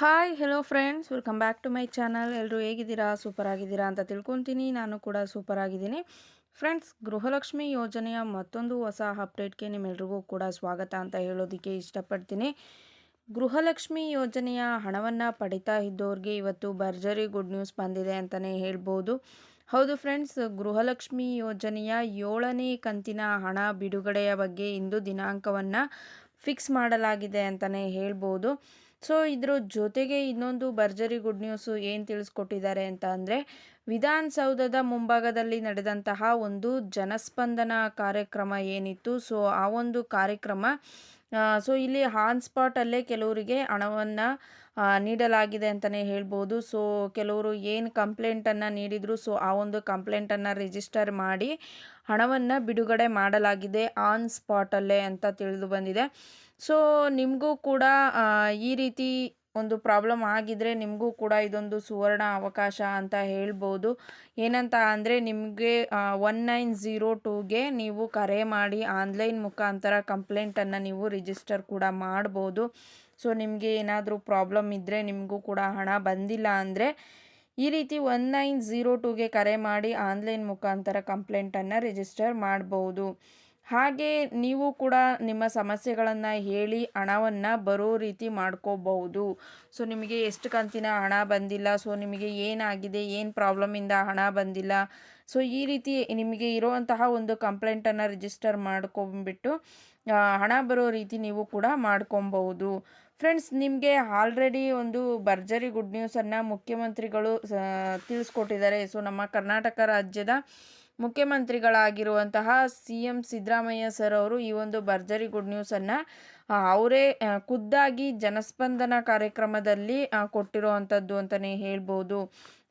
Hi hello friends welcome back to my channel ಎಲ್ಲರೂ ಹೇಗಿದ್ದೀರಾ? Super ಆಗಿದ್ದೀರಾ ಅಂತ ತಿಳ್ಕೊತೀನಿ. ನಾನು ಕೂಡ ಸೂಪರ್ ಆಗಿದ್ದೀನಿ. ಫ್ರೆಂಡ್ಸ್ ಗೃಹಲಕ್ಷ್ಮಿ ಯೋಜನೆಯ ಮತ್ತೊಂದು ಹೊಸ ಅಪ್ಡೇಟ್ಗೆ ನಿಮ್ಮೆಲ್ರಿಗೂ ಕೂಡ ಸ್ವಾಗತ ಅಂತ ಹೇಳೋದಕ್ಕೆ ಇಷ್ಟಪಡ್ತೀನಿ. ಗೃಹಲಕ್ಷ್ಮಿ ಯೋಜನೆಯ ಹಣವನ್ನು ಪಡಿತಾ ಇದ್ದವ್ರಿಗೆ ಇವತ್ತು ಭರ್ಜರಿ ಗುಡ್ ನ್ಯೂಸ್ ಬಂದಿದೆ ಅಂತಲೇ ಹೇಳ್ಬೋದು. ಹೌದು ಫ್ರೆಂಡ್ಸ್ ಗೃಹಲಕ್ಷ್ಮಿ ಯೋಜನೆಯ ಏಳನೇ ಕಂತಿನ ಹಣ ಬಿಡುಗಡೆಯ ಬಗ್ಗೆ ಇಂದು ದಿನಾಂಕವನ್ನು ಫಿಕ್ಸ್ ಮಾಡಲಾಗಿದೆ ಅಂತಲೇ ಹೇಳ್ಬೋದು. ಸೊ ಇದ್ರ ಜೊತೆಗೆ ಇನ್ನೊಂದು ಭರ್ಜರಿ ಗುಡ್ ನ್ಯೂಸು ಏನು ತಿಳಿಸ್ಕೊಟ್ಟಿದ್ದಾರೆ ಅಂತ ಅಂದರೆ, ವಿಧಾನಸೌಧದ ಮುಂಭಾಗದಲ್ಲಿ ನಡೆದಂತಹ ಒಂದು ಜನಸ್ಪಂದನ ಕಾರ್ಯಕ್ರಮ ಏನಿತ್ತು. ಸೊ ಆ ಒಂದು ಕಾರ್ಯಕ್ರಮ ಸೊ ಇಲ್ಲಿ ಆನ್ ಸ್ಪಾಟಲ್ಲೇ ಕೆಲವರಿಗೆ ಹಣವನ್ನು ನೀಡಲಾಗಿದೆ ಅಂತಲೇ ಹೇಳ್ಬೋದು. ಸೊ ಕೆಲವರು ಏನು ಕಂಪ್ಲೇಂಟನ್ನು ನೀಡಿದರು, ಸೊ ಆ ಒಂದು ಕಂಪ್ಲೇಂಟನ್ನು ರಿಜಿಸ್ಟರ್ ಮಾಡಿ ಹಣವನ್ನು ಬಿಡುಗಡೆ ಮಾಡಲಾಗಿದೆ ಆನ್ ಸ್ಪಾಟಲ್ಲೇ ಅಂತ ತಿಳಿದು ಬಂದಿದೆ. ಸೊ ನಿಮಗೂ ಕೂಡ ಈ ರೀತಿ ಒಂದು ಪ್ರಾಬ್ಲಮ್ ಆಗಿದ್ರೆ ನಿಮಗೂ ಕೂಡ ಇದೊಂದು ಸುವರ್ಣ ಅವಕಾಶ ಅಂತ ಹೇಳ್ಬೋದು. ಏನಂತ ಅಂದರೆ ನಿಮಗೆ ಒನ್ ನೈನ್ ಝೀರೋ ಟೂಗೆ ನೀವು ಕರೆ ಮಾಡಿ ಆನ್ಲೈನ್ ಮುಖಾಂತರ ಕಂಪ್ಲೇಂಟನ್ನು ನೀವು ರಿಜಿಸ್ಟರ್ ಕೂಡ ಮಾಡ್ಬೋದು. ಸೊ ನಿಮಗೆ ಏನಾದರೂ ಪ್ರಾಬ್ಲಮ್ ಇದ್ದರೆ ನಿಮಗೂ ಕೂಡ ಹಣ ಬಂದಿಲ್ಲ ಅಂದರೆ ಈ ರೀತಿ ಒನ್ ನೈನ್ ಝೀರೋ ಟೂಗೆ ಕರೆ ಮಾಡಿ ಆನ್ಲೈನ್ ಮುಖಾಂತರ ಕಂಪ್ಲೇಂಟನ್ನು ರಿಜಿಸ್ಟರ್ ಮಾಡ್ಬೋದು. ಹಾಗೆ ನೀವು ಕೂಡ ನಿಮ್ಮ ಸಮಸ್ಯೆಗಳನ್ನು ಹೇಳಿ ಹಣವನ್ನು ಬರೋ ರೀತಿ ಮಾಡ್ಕೋಬಹುದು. ಸೊ ನಿಮಗೆ ಎಷ್ಟು ಕಂತಿನ ಹಣ ಬಂದಿಲ್ಲ? ಸೊ ನಿಮಗೆ ಏನಾಗಿದೆ? ಏನು ಪ್ರಾಬ್ಲಮಿಂದ ಹಣ ಬಂದಿಲ್ಲ? ಸೊ ಈ ರೀತಿ ನಿಮಗೆ ಇರುವಂತಹ ಒಂದು ಕಂಪ್ಲೇಂಟನ್ನು ರಿಜಿಸ್ಟರ್ ಮಾಡ್ಕೊಂಬಿಟ್ಟು ಹಣ ಬರೋ ರೀತಿ ನೀವು ಕೂಡ ಮಾಡ್ಕೊಬಹುದು. ಫ್ರೆಂಡ್ಸ್ ನಿಮಗೆ ಆಲ್ರೆಡಿ ಒಂದು ಭರ್ಜರಿ ಗುಡ್ ನ್ಯೂಸನ್ನು ಮುಖ್ಯಮಂತ್ರಿಗಳು ತಿಳಿಸ್ಕೊಟ್ಟಿದ್ದಾರೆ. ಸೊ ನಮ್ಮ ಕರ್ನಾಟಕ ರಾಜ್ಯದ ಮುಖ್ಯಮಂತ್ರಿಗಳಾಗಿರುವಂತಹ ಸಿ ಎಂ ಸಿದ್ದರಾಮಯ್ಯ ಸರ್ ಅವರು ಈ ಒಂದು ಭರ್ಜರಿ ಗುಡ್ ನ್ಯೂಸನ್ನು ಅವರೇ ಖುದ್ದಾಗಿ ಜನಸ್ಪಂದನ ಕಾರ್ಯಕ್ರಮದಲ್ಲಿ ಕೊಟ್ಟಿರುವಂಥದ್ದು ಅಂತಲೇ ಹೇಳ್ಬೋದು.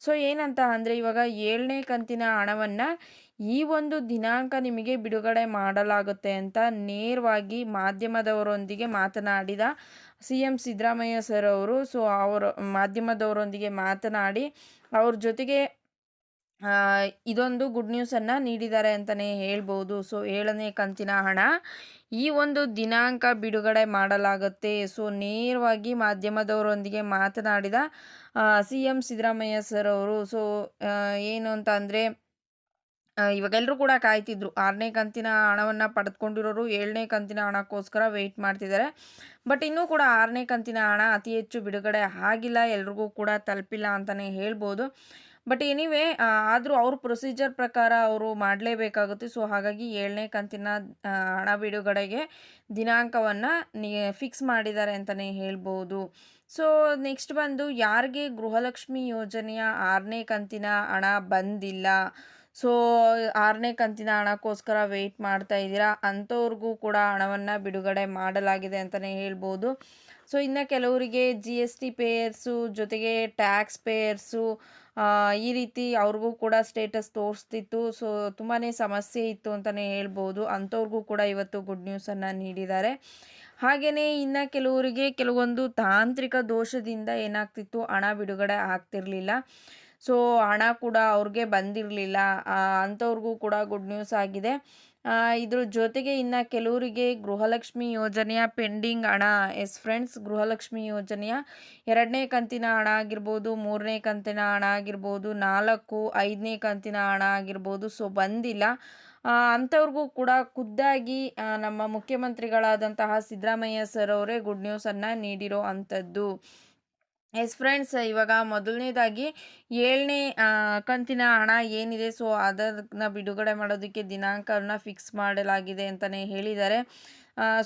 ಸೊ, ಏನಂತ ಅಂದರೆ ಇವಾಗ ಏಳನೇ ಕಂತಿನ ಹಣವನ್ನು ಈ ಒಂದು ದಿನಾಂಕ ನಿಮಗೆ ಬಿಡುಗಡೆ ಮಾಡಲಾಗುತ್ತೆ ಅಂತ ನೇರವಾಗಿ ಮಾಧ್ಯಮದವರೊಂದಿಗೆ ಮಾತನಾಡಿದ ಸಿ ಎಂ ಸಿದ್ದರಾಮಯ್ಯ ಸರ್ ಅವರು. ಸೊ, ಅವರು, ಮಾಧ್ಯಮದವರೊಂದಿಗೆ ಮಾತನಾಡಿ, ಅವ್ರ ಜೊತೆಗೆ ಇದೊಂದು ಗುಡ್ ನ್ಯೂಸನ್ನು ನೀಡಿದ್ದಾರೆ ಅಂತಲೇ ಹೇಳ್ಬೋದು. ಸೊ ಏಳನೇ ಕಂತಿನ ಹಣ ಈ ಒಂದು ದಿನಾಂಕ ಬಿಡುಗಡೆ ಮಾಡಲಾಗುತ್ತೆ. ಸೊ ನೇರವಾಗಿ ಮಾಧ್ಯಮದವರೊಂದಿಗೆ ಮಾತನಾಡಿದ ಸಿ ಎಂ ಸಿದ್ದರಾಮಯ್ಯ ಸರ್ ಅವರು. ಸೊ ಏನು ಅಂತ ಅಂದರೆ ಇವಾಗೆಲ್ಲರೂ ಕೂಡ ಕಾಯ್ತಿದ್ರು. ಆರನೇ ಕಂತಿನ ಹಣವನ್ನು ಪಡೆದುಕೊಂಡಿರೋರು ಏಳನೇ ಕಂತಿನ ಹಣಕ್ಕೋಸ್ಕರ ವೆಯ್ಟ್ ಮಾಡ್ತಿದ್ದಾರೆ. ಬಟ್ ಇನ್ನೂ ಕೂಡ ಆರನೇ ಕಂತಿನ ಹಣ ಅತಿ ಹೆಚ್ಚು ಬಿಡುಗಡೆ ಆಗಿಲ್ಲ. ಎಲ್ರಿಗೂ ಕೂಡ ತಲುಪಿಲ್ಲ ಅಂತಲೇ ಹೇಳ್ಬೋದು. ಬಟ್ ಎನಿವೇ ಆದರೂ ಅವ್ರ ಪ್ರೊಸೀಜರ್ ಪ್ರಕಾರ ಅವರು ಮಾಡಲೇಬೇಕಾಗುತ್ತೆ. ಸೊ ಹಾಗಾಗಿ ಏಳನೇ ಕಂತಿನ ಹಣ ಬಿಡುಗಡೆಗೆ ದಿನಾಂಕವನ್ನು ನೀ ಫಿಕ್ಸ್ ಮಾಡಿದ್ದಾರೆ ಅಂತಲೇ ಹೇಳ್ಬೋದು. ಸೊ ನೆಕ್ಸ್ಟ್ ಬಂದು ಯಾರಿಗೆ ಗೃಹಲಕ್ಷ್ಮಿ ಯೋಜನೆಯ ಆರನೇ ಕಂತಿನ ಹಣ ಬಂದಿಲ್ಲ? ಸೊ ಆರನೇ ಕಂತಿನ ಹಣಕ್ಕೋಸ್ಕರ ವೆಯ್ಟ್ ಮಾಡ್ತಾ ಇದ್ದೀರಾ? ಅಂಥವ್ರಿಗೂ ಕೂಡ ಹಣವನ್ನು ಬಿಡುಗಡೆ ಮಾಡಲಾಗಿದೆ ಅಂತಲೇ ಹೇಳ್ಬೋದು. ಸೊ, ಇನ್ನು ಕೆಲವರಿಗೆ ಜಿ ಎಸ್ ಟಿ ಪೇಯರ್ಸು ಜೊತೆಗೆ ಟ್ಯಾಕ್ಸ್ ಪೇಯರ್ಸು ಈ ರೀತಿ ಅವ್ರಿಗೂ ಕೂಡ ಸ್ಟೇಟಸ್ ತೋರಿಸ್ತಿತ್ತು. ಸೊ ತುಂಬಾ ಸಮಸ್ಯೆ ಇತ್ತು ಅಂತಲೇ ಹೇಳ್ಬೋದು. ಅಂಥವ್ರಿಗೂ ಕೂಡ ಇವತ್ತು ಗುಡ್ ನ್ಯೂಸನ್ನು ನೀಡಿದ್ದಾರೆ. ಹಾಗೆಯೇ ಇನ್ನು ಕೆಲವರಿಗೆ ಕೆಲವೊಂದು ತಾಂತ್ರಿಕ ದೋಷದಿಂದ ಏನಾಗ್ತಿತ್ತು, ಹಣ ಬಿಡುಗಡೆ ಆಗ್ತಿರಲಿಲ್ಲ. ಸೊ, ಹಣ ಕೂಡ ಅವ್ರಿಗೆ ಬಂದಿರಲಿಲ್ಲ. ಅಂಥವ್ರಿಗೂ ಕೂಡ ಗುಡ್ ನ್ಯೂಸ್ ಆಗಿದೆ. ಇದ್ರ ಜೊತೆಗೆ ಇನ್ನು ಕೆಲವರಿಗೆ ಗೃಹಲಕ್ಷ್ಮಿ ಯೋಜನೆಯ ಪೆಂಡಿಂಗ್ ಹಣ. ಎಸ್ ಫ್ರೆಂಡ್ಸ್ ಗೃಹಲಕ್ಷ್ಮಿ ಯೋಜನೆಯ ಎರಡನೇ ಕಂತಿನ ಹಣ ಆಗಿರ್ಬೋದು, ಮೂರನೇ ಕಂತಿನ ಹಣ ಆಗಿರ್ಬೋದು, ನಾಲ್ಕು, ಐದನೇ ಕಂತಿನ ಹಣ ಆಗಿರ್ಬೋದು. ಸೊ ಬಂದಿಲ್ಲ. ಅಂಥವ್ರಿಗೂ ಕೂಡ ಖುದ್ದಾಗಿ ನಮ್ಮ ಮುಖ್ಯಮಂತ್ರಿಗಳಾದಂತಹ ಸಿದ್ದರಾಮಯ್ಯ ಸರ್ ಅವರೇ ಗುಡ್ ನ್ಯೂಸನ್ನು ನೀಡಿರೋ ಅಂಥದ್ದು. ಎಸ್ ಫ್ರೆಂಡ್ಸ್, ಇವಾಗ ಮೊದಲನೇದಾಗಿ ಏಳನೇ ಕಂತಿನ ಹಣ ಏನಿದೆ, ಸೊ ಅದನ್ನು ಬಿಡುಗಡೆ ಮಾಡೋದಕ್ಕೆ ದಿನಾಂಕವನ್ನು ಫಿಕ್ಸ್ ಮಾಡಲಾಗಿದೆ ಅಂತಲೇ ಹೇಳಿದ್ದಾರೆ.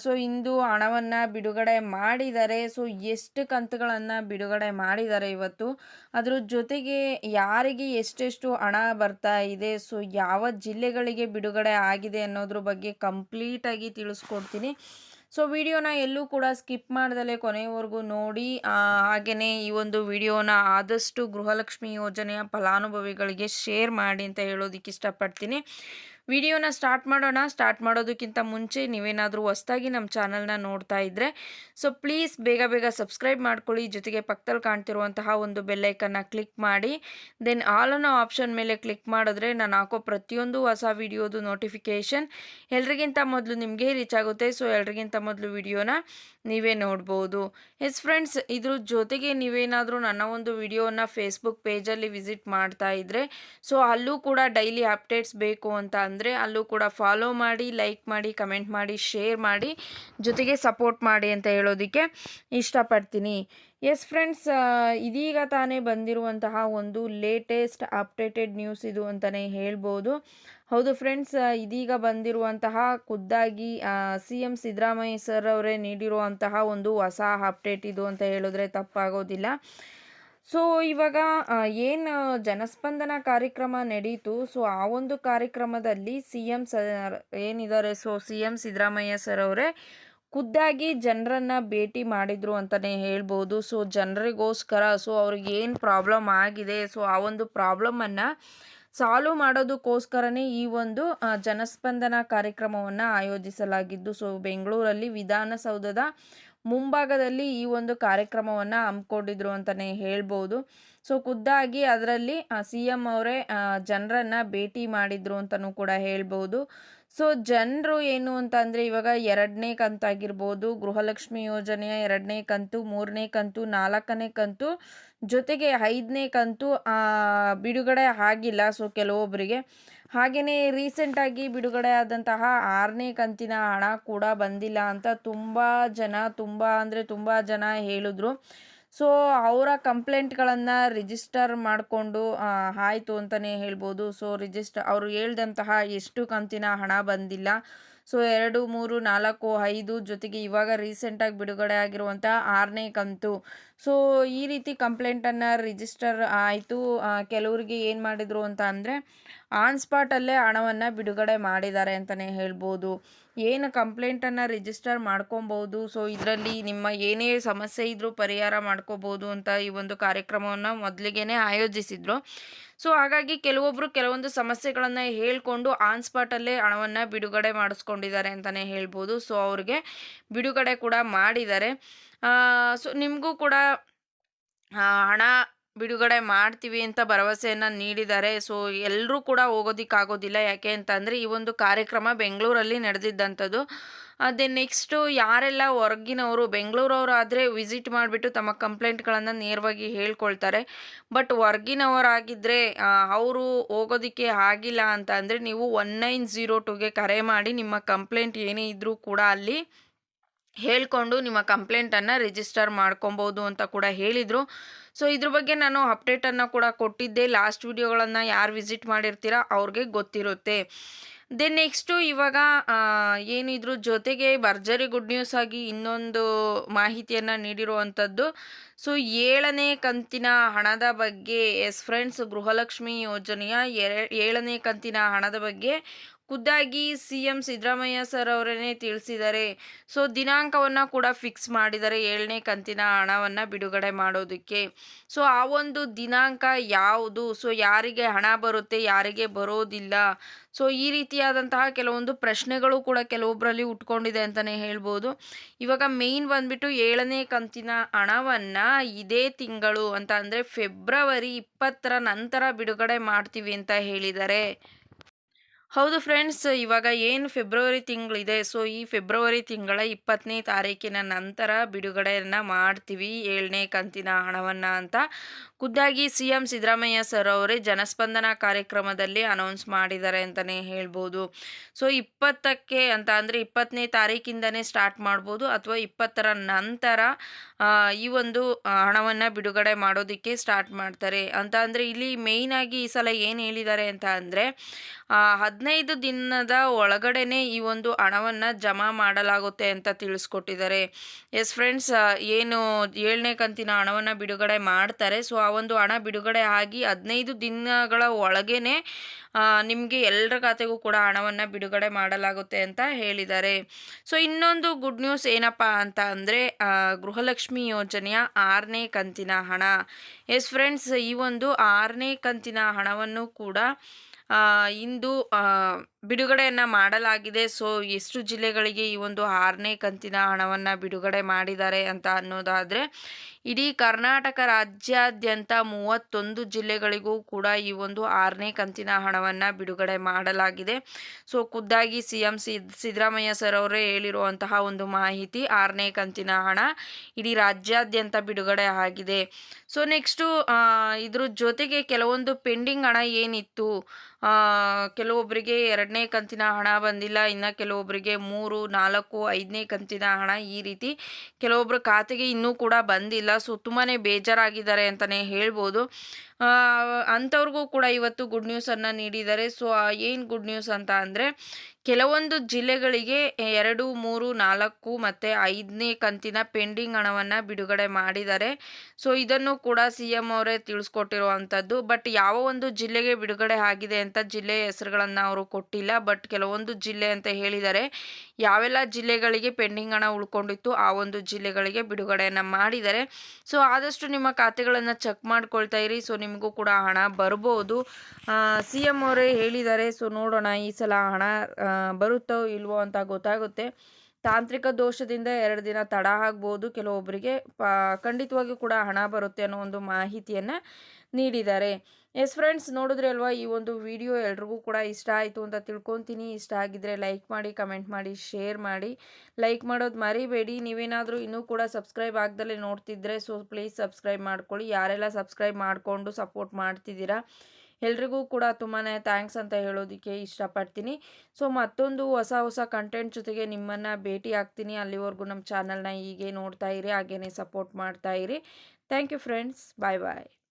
ಸೊ ಇಂದು ಹಣವನ್ನು ಬಿಡುಗಡೆ ಮಾಡಿದ್ದಾರೆ ಸೊ ಎಷ್ಟು ಕಂತುಗಳನ್ನು ಬಿಡುಗಡೆ ಮಾಡಿದ್ದಾರೆ ಇವತ್ತು? ಅದರ ಜೊತೆಗೆ ಯಾರಿಗೆ ಎಷ್ಟೆಷ್ಟು ಹಣ ಬರ್ತಾ ಇದೆ, ಸೊ ಯಾವ ಜಿಲ್ಲೆಗಳಿಗೆ ಬಿಡುಗಡೆ ಆಗಿದೆ ಅನ್ನೋದ್ರ ಬಗ್ಗೆ ಕಂಪ್ಲೀಟಾಗಿ ತಿಳಿಸ್ಕೊಡ್ತೀನಿ. ಸೊ ವಿಡಿಯೋನ ಎಲ್ಲೂ ಕೂಡ ಸ್ಕಿಪ್ ಮಾಡ್ದಲೇ ಕೊನೆಯವರೆಗೂ ನೋಡಿ. ಹಾಗೆಯೇ ಈ ಒಂದು ವಿಡಿಯೋನ ಆದಷ್ಟು ಗೃಹಲಕ್ಷ್ಮಿ ಯೋಜನೆಯ ಫಲಾನುಭವಿಗಳಿಗೆ ಶೇರ್ ಮಾಡಿ ಅಂತ ಹೇಳೋದಕ್ಕೆ ಇಷ್ಟಪಡ್ತೀನಿ. ವಿಡಿಯೋನ ಸ್ಟಾರ್ಟ್ ಮಾಡೋಣ. ಸ್ಟಾರ್ಟ್ ಮಾಡೋದಕ್ಕಿಂತ ಮುಂಚೆ ನೀವೇನಾದರೂ ಹೊಸ್ದಾಗಿ ನಮ್ಮ ಚಾನಲ್ನ ನೋಡ್ತಾ ಇದ್ದರೆ ಸೊ ಪ್ಲೀಸ್ ಬೇಗ ಬೇಗ ಸಬ್ಸ್ಕ್ರೈಬ್ ಮಾಡ್ಕೊಳ್ಳಿ. ಜೊತೆಗೆ ಪಕ್ಕದಲ್ಲಿ ಕಾಣ್ತಿರುವಂತಹ ಒಂದು ಬೆಲ್ಲೈಕನ್ನ ಕ್ಲಿಕ್ ಮಾಡಿ. ದೆನ್ ಆಲ್ ಅನ್ನೋ ಆಪ್ಷನ್ ಮೇಲೆ ಕ್ಲಿಕ್ ಮಾಡಿದ್ರೆ ನಾನು ಹಾಕೋ ಪ್ರತಿಯೊಂದು ಹೊಸ ವಿಡಿಯೋದು ನೋಟಿಫಿಕೇಷನ್ ಎಲ್ರಿಗಿಂತ ಮೊದಲು ನಿಮಗೆ ರೀಚ್ ಆಗುತ್ತೆ. ಸೊ ಎಲ್ರಿಗಿಂತ ಮೊದಲು ವಿಡಿಯೋನ ನೀವೇ ನೋಡ್ಬೋದು. ಎಸ್ ಫ್ರೆಂಡ್ಸ್, ಇದ್ರ ಜೊತೆಗೆ ನೀವೇನಾದರೂ ನನ್ನ ಒಂದು ವಿಡಿಯೋನ ಫೇಸ್ಬುಕ್ ಪೇಜಲ್ಲಿ ವಿಸಿಟ್ ಮಾಡ್ತಾ ಇದ್ರೆ, ಸೊ ಅಲ್ಲೂ ಕೂಡ ಡೈಲಿ ಅಪ್ಡೇಟ್ಸ್ ಬೇಕು ಅಂತ ಅಂದರೆ ಅಲ್ಲೂ ಕೂಡ ಫಾಲೋ ಮಾಡಿ ಲೈಕ್ ಮಾಡಿ ಕಮೆಂಟ್ ಮಾಡಿ ಶೇರ್ ಮಾಡಿ, ಜೊತೆಗೆ ಸಪೋರ್ಟ್ ಮಾಡಿ ಅಂತ ಹೇಳೋದಕ್ಕೆ ಇಷ್ಟಪಡ್ತೀನಿ. ಎಸ್ ಫ್ರೆಂಡ್ಸ್ ಇದೀಗ ತಾನೇ ಬಂದಿರುವಂತಹ ಒಂದು ಲೇಟೆಸ್ಟ್ ಅಪ್ಡೇಟೆಡ್ ನ್ಯೂಸ್ ಇದು ಅಂತಲೇ ಹೇಳ್ಬೋದು. ಹೌದು ಫ್ರೆಂಡ್ಸ್ ಇದೀಗ ಬಂದಿರುವಂತಹ ಖುದ್ದಾಗಿ ಸಿ ಎಂ ಸಿದ್ದರಾಮಯ್ಯ ಸರ್ ಅವರೇ ನೀಡಿರುವಂತಹ ಒಂದು ಹೊಸ ಅಪ್ಡೇಟ್ ಇದು ಅಂತ ಹೇಳಿದ್ರೆ ತಪ್ಪಾಗೋದಿಲ್ಲ. ಸೊ ಇವಾಗ ಏನು ಜನಸ್ಪಂದನ ಕಾರ್ಯಕ್ರಮ ನಡೀತು. ಸೊ ಆ ಒಂದು ಕಾರ್ಯಕ್ರಮದಲ್ಲಿ ಸಿ ಎಂ ಸರ್ ಏನಿದ್ದಾರೆ so C M Siddaramaiah sir ಅವರೇ, ಖುದ್ದಾಗಿ ಜನರನ್ನು ಭೇಟಿ ಮಾಡಿದರು ಅಂತಲೇ ಹೇಳ್ಬೋದು. ಸೊ ಜನರಿಗೋಸ್ಕರ ಸೊ ಅವ್ರಿಗೆ ಏನು ಪ್ರಾಬ್ಲಮ್ ಆಗಿದೆ? ಸೊ ಆ ಒಂದು ಪ್ರಾಬ್ಲಮನ್ನು ಸಾಲ್ವ್ ಮಾಡೋದಕ್ಕೋಸ್ಕರನೇ ಈ ಒಂದು ಜನಸ್ಪಂದನ ಕಾರ್ಯಕ್ರಮವನ್ನು ಆಯೋಜಿಸಲಾಗಿದ್ದು. ಸೊ ಬೆಂಗಳೂರಲ್ಲಿ ವಿಧಾನಸೌಧದ ಮುಂಭಾಗದಲ್ಲಿ ಈ ಒಂದು ಕಾರ್ಯಕ್ರಮವನ್ನು ಹಮ್ಮಿಕೊಂಡಿದ್ರು ಅಂತಲೇ ಹೇಳ್ಬೋದು. ಸೊ ಖುದ್ದಾಗಿ ಅದರಲ್ಲಿ ಸಿ ಎಂ ಅವರೇ ಜನರನ್ನು ಭೇಟಿ ಮಾಡಿದರು ಅಂತಲೂ ಕೂಡ ಹೇಳ್ಬೋದು. ಸೊ ಜನರು ಏನು ಅಂತಂದರೆ ಇವಾಗ ಎರಡನೇ ಕಂತಾಗಿರ್ಬೋದು. ಗೃಹಲಕ್ಷ್ಮಿ ಯೋಜನೆಯ ಎರಡನೇ ಕಂತು, ಮೂರನೇ ಕಂತು, ನಾಲ್ಕನೇ ಕಂತು, ಜೊತೆಗೆ ಐದನೇ ಕಂತು ಬಿಡುಗಡೆ ಆಗಿಲ್ಲ. ಸೊ ಕೆಲವೊಬ್ಬರಿಗೆ ಹಾಗೆಯೇ ರೀಸೆಂಟಾಗಿ ಬಿಡುಗಡೆ ಆದಂತಹ ಆರನೇ ಕಂತಿನ ಹಣ ಕೂಡ ಬಂದಿಲ್ಲ ಅಂತ ತುಂಬ ಜನ, ತುಂಬ ಅಂದರೆ ತುಂಬ ಜನ ಹೇಳಿದ್ರು. ಸೊ ಅವರ ಕಂಪ್ಲೇಂಟ್ಗಳನ್ನು ರಿಜಿಸ್ಟರ್ ಮಾಡಿಕೊಂಡು ಆಯಿತು ಅಂತಲೇ ಹೇಳ್ಬೋದು. ಸೊ ರಿಜಿಸ್ಟರ್ ಅವರು ಹೇಳ್ದಂತಹ ಎಷ್ಟು ಕಂತಿನ ಹಣ ಬಂದಿಲ್ಲ. ಸೊ ಎರಡು, ಮೂರು, ನಾಲ್ಕು, ಐದು ಜೊತೆಗೆ ಇವಾಗ ರೀಸೆಂಟಾಗಿ ಬಿಡುಗಡೆ ಆಗಿರುವಂಥ ಆರನೇ ಕಂತು. ಸೊ, ಈ ರೀತಿ ಕಂಪ್ಲೇಂಟನ್ನು ರಿಜಿಸ್ಟರ್ ಆಯಿತು. ಕೆಲವರಿಗೆ ಏನು ಮಾಡಿದರು ಅಂತ ಅಂದರೆ, ಆನ್ ಸ್ಪಾಟಲ್ಲೇ ಹಣವನ್ನು ಬಿಡುಗಡೆ ಮಾಡಿದ್ದಾರೆ ಅಂತಲೇ ಹೇಳ್ಬೋದು. ಏನು ಕಂಪ್ಲೇಂಟನ್ನು ರಿಜಿಸ್ಟರ್ ಮಾಡ್ಕೊಬೋದು? ಸೊ, ಇದರಲ್ಲಿ ನಿಮ್ಮ ಏನೇ ಸಮಸ್ಯೆ ಇದ್ದರೂ ಪರಿಹಾರ ಮಾಡ್ಕೋಬೋದು ಅಂತ ಈ ಒಂದು ಕಾರ್ಯಕ್ರಮವನ್ನು ಮೊದಲಿಗೆ ಆಯೋಜಿಸಿದ್ರು. ಸೊ, ಹಾಗಾಗಿ ಕೆಲವೊಬ್ಬರು ಕೆಲವೊಂದು ಸಮಸ್ಯೆಗಳನ್ನು ಹೇಳ್ಕೊಂಡು ಆನ್ ಸ್ಪಾಟಲ್ಲೇ ಹಣವನ್ನು ಬಿಡುಗಡೆ ಮಾಡಿಸ್ಕೊಂಡಿದ್ದಾರೆ ಅಂತಲೇ ಹೇಳ್ಬೋದು. ಸೊ, ಅವ್ರಿಗೆ ಬಿಡುಗಡೆ ಕೂಡ ಮಾಡಿದ್ದಾರೆ. ಸೊ ನಿಮಗೂ ಕೂಡ ಹಣ ಬಿಡುಗಡೆ ಮಾಡ್ತೀವಿ ಅಂತ ಭರವಸೆಯನ್ನು ನೀಡಿದ್ದಾರೆ. ಸೊ ಎಲ್ಲರೂ ಕೂಡ ಹೋಗೋದಿಕ್ಕಾಗೋದಿಲ್ಲ. ಯಾಕೆ ಅಂತಂದರೆ ಈ ಒಂದು ಕಾರ್ಯಕ್ರಮ ಬೆಂಗಳೂರಲ್ಲಿ ನಡೆದಿದ್ದಂಥದ್ದು. ಅದೇ ನೆಕ್ಸ್ಟು ಯಾರೆಲ್ಲ ಹೊರಗಿನವರು ಬೆಂಗಳೂರವರು ಆದರೆ ವಿಸಿಟ್ ಮಾಡಿಬಿಟ್ಟು ತಮ್ಮ ಕಂಪ್ಲೇಂಟ್ಗಳನ್ನು ನೇರವಾಗಿ ಹೇಳ್ಕೊಳ್ತಾರೆ. ಬಟ್ ಹೊರಗಿನವರಾಗಿದ್ದರೆ ಅವರು ಹೋಗೋದಕ್ಕೆ ಆಗಿಲ್ಲ ಅಂತ ಅಂದರೆ ನೀವು ಒನ್ ನೈನ್ ಝೀರೋ ಟುಗೆ ಕರೆ ಮಾಡಿ ನಿಮ್ಮ ಕಂಪ್ಲೇಂಟ್ ಏನೇ ಇದ್ದರೂ ಕೂಡ ಅಲ್ಲಿ ಹೇಳ್ಕೊಂಡು ನಿಮ್ಮ ಕಂಪ್ಲೇಂಟನ್ನು ರಿಜಿಸ್ಟರ್ ಮಾಡ್ಕೊಬೋದು ಅಂತ ಕೂಡ ಹೇಳಿದರು. ಸೊ ಇದ್ರ ಬಗ್ಗೆ ನಾನು ಅಪ್ಡೇಟನ್ನು ಕೂಡ ಕೊಟ್ಟಿದ್ದೆ. ಲಾಸ್ಟ್ ವಿಡಿಯೋಗಳನ್ನು ಯಾರು ವಿಸಿಟ್ ಮಾಡಿರ್ತೀರ ಅವ್ರಿಗೆ ಗೊತ್ತಿರುತ್ತೆ. ದೆನ್ ನೆಕ್ಸ್ಟು ಇವಾಗ ಏನಿದ್ರು ಜೊತೆಗೆ ಭರ್ಜರಿ ಗುಡ್ ನ್ಯೂಸ್ ಆಗಿ ಇನ್ನೊಂದು ಮಾಹಿತಿಯನ್ನು ನೀಡಿರುವಂಥದ್ದು. ಸೊ ಏಳನೇ ಕಂತಿನ ಹಣದ ಬಗ್ಗೆ ಎಸ್ ಫ್ರೆಂಡ್ಸ್ ಗೃಹಲಕ್ಷ್ಮಿ ಯೋಜನೆಯ ಏಳನೇ ಕಂತಿನ ಹಣದ ಬಗ್ಗೆ ಖುದ್ದಾಗಿ ಸಿ ಎಂ ಸಿದ್ದರಾಮಯ್ಯ ಸರ್ ಅವರೇ ತಿಳಿಸಿದ್ದಾರೆ ಸೊ ದಿನಾಂಕವನ್ನು ಕೂಡ ಫಿಕ್ಸ್ ಮಾಡಿದ್ದಾರೆ ಏಳನೇ ಕಂತಿನ ಹಣವನ್ನು ಬಿಡುಗಡೆ ಮಾಡೋದಕ್ಕೆ. ಸೊ ಆ ಒಂದು ದಿನಾಂಕ ಯಾವುದು? ಸೊ ಯಾರಿಗೆ ಹಣ ಬರುತ್ತೆ, ಯಾರಿಗೆ ಬರೋದಿಲ್ಲ? ಸೊ ಈ ರೀತಿಯಾದಂತಹ ಕೆಲವೊಂದು ಪ್ರಶ್ನೆಗಳು ಕೂಡ ಕೆಲವೊಬ್ಬರಲ್ಲಿ ಉಟ್ಕೊಂಡಿದೆ ಅಂತಲೇ ಹೇಳ್ಬೋದು. ಇವಾಗ ಮೇಯ್ನ್ ಬಂದ್ಬಿಟ್ಟು ಏಳನೇ ಕಂತಿನ ಹಣವನ್ನು ಇದೇ ತಿಂಗಳು ಅಂತ ಅಂದರೆ ಫೆಬ್ರವರಿ ಇಪ್ಪತ್ತರ ನಂತರ ಬಿಡುಗಡೆ ಮಾಡ್ತೀವಿ ಅಂತ ಹೇಳಿದ್ದಾರೆ ಹೌದು ಫ್ರೆಂಡ್ಸ್ ಇವಾಗ ಏನು ಫೆಬ್ರವರಿ ತಿಂಗಳಿದೆ ಸೊ ಈ ಫೆಬ್ರವರಿ ತಿಂಗಳ ಇಪ್ಪತ್ತನೇ ತಾರೀಕಿನ ನಂತರ ಬಿಡುಗಡೆಯನ್ನು ಮಾಡ್ತೀವಿ. ಏಳನೇ ಕಂತಿನ ಹಣವನ್ನು ಅಂತ ಖುದ್ದಾಗಿ ಸಿ ಎಂ ಸಿದ್ದರಾಮಯ್ಯ ಸರ್ ಅವರೇ ಜನಸ್ಪಂದನ ಕಾರ್ಯಕ್ರಮದಲ್ಲಿ ಅನೌನ್ಸ್ ಮಾಡಿದ್ದಾರೆ ಅಂತಲೇ ಹೇಳ್ಬೋದು. ಸೊ ಇಪ್ಪತ್ತಕ್ಕೆ ಅಂತ ಅಂದರೆ ಇಪ್ಪತ್ತನೇ ತಾರೀಕಿಂದನೇ ಸ್ಟಾರ್ಟ್ ಮಾಡ್ಬೋದು, ಅಥವಾ ಇಪ್ಪತ್ತರ ನಂತರ ಈ ಒಂದು ಹಣವನ್ನು ಬಿಡುಗಡೆ ಮಾಡೋದಕ್ಕೆ ಸ್ಟಾರ್ಟ್ ಮಾಡ್ತಾರೆ. ಅಂತ ಅಂದರೆ ಇಲ್ಲಿ ಮೇಯ್ನಾಗಿ ಈ ಸಲ ಏನು ಹೇಳಿದ್ದಾರೆ ಅಂತ ಅಂದರೆ ಹದಿನೈದು ದಿನದ ಒಳಗಡೆನೆ ಈ ಒಂದು ಹಣವನ್ನು ಜಮಾ ಮಾಡಲಾಗುತ್ತೆ ಅಂತ ತಿಳಿಸ್ಕೊಟ್ಟಿದ್ದಾರೆ. ಎಸ್ ಫ್ರೆಂಡ್ಸ್ ಏನು ಏಳನೇ ಕಂತಿನ ಹಣವನ್ನು ಬಿಡುಗಡೆ ಮಾಡ್ತಾರೆ. ಸೊ ಆ ಒಂದು ಹಣ ಬಿಡುಗಡೆ ಆಗಿ ಹದಿನೈದು ದಿನಗಳ ಒಳಗೇನೆ ನಿಮಗೆ ಎಲ್ಲರ ಖಾತೆಗೂ ಕೂಡ ಹಣವನ್ನು ಬಿಡುಗಡೆ ಮಾಡಲಾಗುತ್ತೆ ಅಂತ ಹೇಳಿದ್ದಾರೆ. ಸೊ ಇನ್ನೊಂದು ಗುಡ್ ನ್ಯೂಸ್ ಏನಪ್ಪ ಅಂತ ಅಂದರೆ ಗೃಹಲಕ್ಷ್ಮಿ ಯೋಜನೆಯ ಆರನೇ ಕಂತಿನ ಹಣ. ಎಸ್ ಫ್ರೆಂಡ್ಸ್ ಈ ಒಂದು ಆರನೇ ಕಂತಿನ ಹಣವನ್ನು ಕೂಡ ಇಂದು ಬಿಡುಗಡೆಯನ್ನು ಮಾಡಲಾಗಿದೆ. ಸೊ, ಎಷ್ಟು ಜಿಲ್ಲೆಗಳಿಗೆ ಈ ಒಂದು ಆರನೇ ಕಂತಿನ ಹಣವನ್ನು ಬಿಡುಗಡೆ ಮಾಡಿದ್ದಾರೆ ಅಂತ ಅನ್ನೋದಾದರೆ, ಇಡೀ ಕರ್ನಾಟಕ ರಾಜ್ಯಾದ್ಯಂತ ಮೂವತ್ತೊಂದು ಜಿಲ್ಲೆಗಳಿಗೂ ಕೂಡ ಈ ಒಂದು ಆರನೇ ಕಂತಿನ ಹಣವನ್ನು ಬಿಡುಗಡೆ ಮಾಡಲಾಗಿದೆ. ಸೊ, ಖುದ್ದಾಗಿ ಸಿ ಎಂ ಸಿದ್ದರಾಮಯ್ಯ ಸರ್ ಅವರೇ ಹೇಳಿರುವಂತಹ ಒಂದು ಮಾಹಿತಿ ಆರನೇ ಕಂತಿನ ಹಣ ಇಡೀ ರಾಜ್ಯಾದ್ಯಂತ ಬಿಡುಗಡೆ ಆಗಿದೆ. ಸೊ, ನೆಕ್ಸ್ಟು ಇದ್ರ ಜೊತೆಗೆ ಕೆಲವೊಂದು ಪೆಂಡಿಂಗ್ ಹಣ ಏನಿತ್ತು ಕೆಲವೊಬ್ಬರಿಗೆ ಎರಡನೇ ಕಂತಿನ ಹಣ ಬಂದಿಲ್ಲ. ಇನ್ನು ಕೆಲವೊಬ್ಬರಿಗೆ ಮೂರು, ನಾಲ್ಕು, ಐದನೇ ಕಂತಿನ ಹಣ ಈ ರೀತಿ ಕೆಲವೊಬ್ಬರ ಖಾತೆಗೆ ಇನ್ನೂ ಕೂಡ ಬಂದಿಲ್ಲ. ಸೊ ತುಂಬಾ ಬೇಜಾರಾಗಿದ್ದಾರೆ ಅಂತಲೇ ಹೇಳ್ಬೋದು. ಅಂಥವ್ರಿಗೂ ಕೂಡ ಇವತ್ತು ಗುಡ್ ನ್ಯೂಸನ್ನು ನೀಡಿದ್ದಾರೆ. ಸೊ ಏನು ಗುಡ್ ನ್ಯೂಸ್ ಅಂತ ಅಂದರೆ ಕೆಲವೊಂದು ಜಿಲ್ಲೆಗಳಿಗೆ ಎರಡು, ಮೂರು, ನಾಲ್ಕು ಮತ್ತು ಐದನೇ ಕಂತಿನ ಪೆಂಡಿಂಗ್ ಹಣವನ್ನು ಬಿಡುಗಡೆ ಮಾಡಿದ್ದಾರೆ. ಸೊ, ಇದನ್ನು ಕೂಡ ಸಿ ಎಂ ಅವರೇ ತಿಳಿಸ್ಕೊಟ್ಟಿರುವಂಥದ್ದು. ಬಟ್ ಯಾವ ಒಂದು ಜಿಲ್ಲೆಗೆ ಬಿಡುಗಡೆ ಆಗಿದೆ ಅಂತ ಜಿಲ್ಲೆಯ ಹೆಸರುಗಳನ್ನು ಅವರು ಕೊಟ್ಟಿಲ್ಲ. ಬಟ್ ಕೆಲವೊಂದು ಜಿಲ್ಲೆ ಅಂತ ಹೇಳಿದ್ದಾರೆ ಯಾವೆಲ್ಲ ಜಿಲ್ಲೆಗಳಿಗೆ ಪೆಂಡಿಂಗ್ ಹಣ ಉಳ್ಕೊಂಡಿತ್ತು ಆ ಒಂದು ಜಿಲ್ಲೆಗಳಿಗೆ ಬಿಡುಗಡೆಯನ್ನು ಮಾಡಿದ್ದಾರೆ. ಸೊ, ಆದಷ್ಟು ನಿಮ್ಮ ಖಾತೆಗಳನ್ನು ಚೆಕ್ ಮಾಡ್ಕೊಳ್ತಾ ಇರಿ. ಸೊ, ನಿಮಗೂ ಕೂಡ ಹಣ ಬರ್ಬೋದು. ಸಿ ಎಂ ಅವರೇ ಹೇಳಿದ್ದಾರೆ. ಸೊ, ನೋಡೋಣ ಈ ಸಲ ಹಣ ಬರುತ್ತೋ ಇಲ್ವೋ ಅಂತ ಗೊತ್ತಾಗುತ್ತೆ. ತಾಂತ್ರಿಕ ದೋಷದಿಂದ ಎರಡು ದಿನ ತಡ ಆಗ್ಬೋದು. ಕೆಲವೊಬ್ಬರಿಗೆ ಪ, ಖಂಡಿತವಾಗಿಯೂ ಕೂಡ ಹಣ ಬರುತ್ತೆ ಅನ್ನೋ ಒಂದು ಮಾಹಿತಿಯನ್ನು ನೀಡಿದ್ದಾರೆ. ಎಸ್ ಫ್ರೆಂಡ್ಸ್ ನೋಡಿದ್ರೆ ಅಲ್ವಾ? ಈ ಒಂದು ವಿಡಿಯೋ ಎಲ್ರಿಗೂ ಕೂಡ ಇಷ್ಟ ಆಯಿತು ಅಂತ ತಿಳ್ಕೊತೀನಿ. ಇಷ್ಟ ಆಗಿದ್ದರೆ ಲೈಕ್ ಮಾಡಿ ಕಮೆಂಟ್ ಮಾಡಿ ಶೇರ್ ಮಾಡಿ. ಲೈಕ್ ಮಾಡೋದು ಮರಿಬೇಡಿ. ನೀವೇನಾದರೂ ಇನ್ನೂ ಕೂಡ ಸಬ್ಸ್ಕ್ರೈಬ್ ಆಗ್ದಲೇ ನೋಡ್ತಿದ್ರೆ ಸೊ ಪ್ಲೀಸ್ ಸಬ್ಸ್ಕ್ರೈಬ್ ಮಾಡ್ಕೊಳ್ಳಿ. ಯಾರೆಲ್ಲ ಸಬ್ಸ್ಕ್ರೈಬ್ ಮಾಡಿಕೊಂಡು ಸಪೋರ್ಟ್ ಮಾಡ್ತಿದ್ದೀರಾ ಎಲ್ರಿಗೂ ಕೂಡ ತುಂಬಾ ಥ್ಯಾಂಕ್ಸ್ ಅಂತ ಹೇಳೋದಕ್ಕೆ ಇಷ್ಟಪಡ್ತೀನಿ. ಸೊ, ಮತ್ತೊಂದು ಹೊಸ ಹೊಸ ಕಂಟೆಂಟ್ ಜೊತೆಗೆ ನಿಮ್ಮನ್ನು ಭೇಟಿ ಆಗ್ತೀನಿ. ಅಲ್ಲಿವರೆಗೂ ನಮ್ಮ ಚಾನಲ್ನ ಹೀಗೆ ನೋಡ್ತಾ ಇರಿ ಹಾಗೇ ಸಪೋರ್ಟ್ ಮಾಡ್ತಾ ಇರಿ. Thank you friends bye bye